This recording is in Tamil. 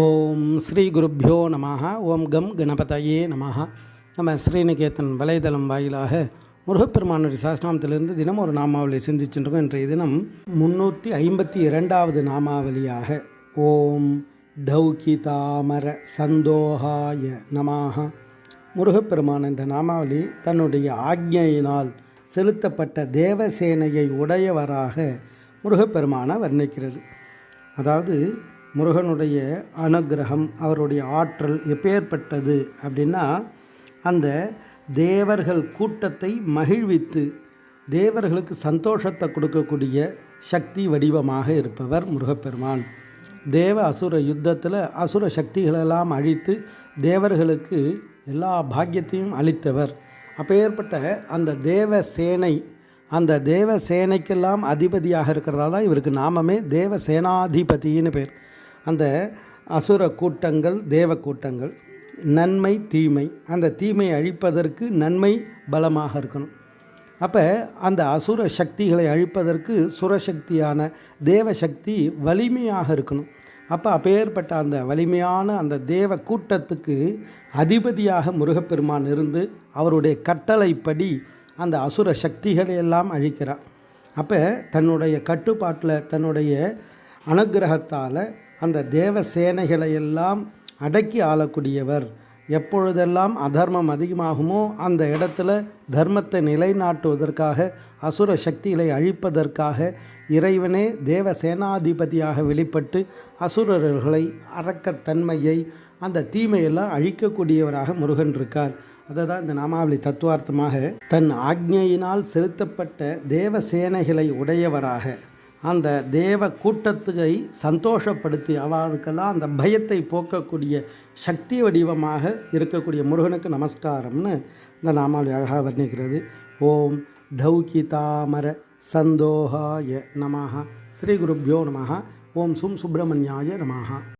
ஓம் ஸ்ரீ குருப்பியோ நம ஓம் கம் கணபதையே நம நம்ம ஸ்ரீநிகேதன் வலைதளம் வாயிலாக முருகப்பெருமானுடைய சாஸ்திராமத்திலிருந்து தினம் ஒரு நாமாவளி சிந்திச்சுருக்கோம் இன்றைய தினம் முன்னூற்றி ஐம்பத்தி இரண்டாவது நாமாவளியாக ஓம் டௌகி தாமர சந்தோகாய நமாக முருகப்பெருமான் இந்த நாமாவளி தன்னுடைய ஆக்ஞையினால் செலுத்தப்பட்ட தேவசேனையை உடையவராக முருகப்பெருமானை வர்ணிக்கிறது. அதாவது முருகனுடைய அனுக்கிரகம் அவருடைய ஆற்றல் எப்பேற்பட்டது அப்படின்னா அந்த தேவர்கள் கூட்டத்தை மகிழ்வித்து தேவர்களுக்கு சந்தோஷத்தை கொடுக்கக்கூடிய சக்தி வடிவமாக இருப்பவர் முருகப்பெருமான். தேவ அசுர யுத்தத்தில் அசுர சக்திகளெல்லாம் அழித்து தேவர்களுக்கு எல்லா பாக்கியத்தையும் அளித்தவர். அப்பேற்பட்ட அந்த தேவ சேனை அந்த தேவ சேனைக்கெல்லாம் அதிபதியாக இருக்கிறதால தான் இவருக்கு நாமமே தேவ சேனாதிபதினு பேர். அந்த அசுர கூட்டங்கள் தேவ கூட்டங்கள் நன்மை தீமை அந்த தீமையை அழிப்பதற்கு நன்மை பலமாக இருக்கணும். அப்போ அந்த அசுர சக்திகளை அழிப்பதற்கு சுரசக்தியான தேவசக்தி வலிமையாக இருக்கணும். அப்போ அப்பேற்பட்ட அந்த வலிமையான அந்த தேவ கூட்டத்துக்கு அதிபதியாக முருகப்பெருமான் இருந்து அவருடைய கட்டளைப்படி அந்த அசுர சக்திகளை எல்லாம் அழிக்கிறார். அப்போ தன்னுடைய கட்டுப்பாட்டில் தன்னுடைய அனுகிரகத்தால் அந்த தேவ சேனைகளை எல்லாம் அடக்கி ஆளக்கூடியவர் எப்பொழுதெல்லாம் அதர்மம் அதிகமாகுமோ அந்த இடத்துல தர்மத்தை நிலைநாட்டுவதற்காக அசுர சக்திகளை அழிப்பதற்காக இறைவனே தேவ சேனாதிபதியாக வெளிப்பட்டு அசுரர்களை அறக்கத்தன்மையை அந்த தீமையெல்லாம் அழிக்கக்கூடியவராக முருகன் இருக்கார். அதை தான் இந்த நாமாவளி தத்துவார்த்தமாக தன் ஆக்ஞையினால் செலுத்தப்பட்ட தேவ சேனைகளை உடையவராக. அந்த தேவ கூட்டத்தை சந்தோஷப்படுத்தி அவளுக்கெல்லாம் அந்த பயத்தை போக்கக்கூடிய சக்தி வடிவமாக இருக்கக்கூடிய முருகனுக்கு நமஸ்காரம்னு இந்த நாமாவளி அழகாக வர்ணிக்கிறது. ஓம் டௌகி தாமர சந்தோகாய நமஹா. ஸ்ரீ குருப்யோ நமஹா. ஓம் சும் சுப்பிரமணியாய நமஹா.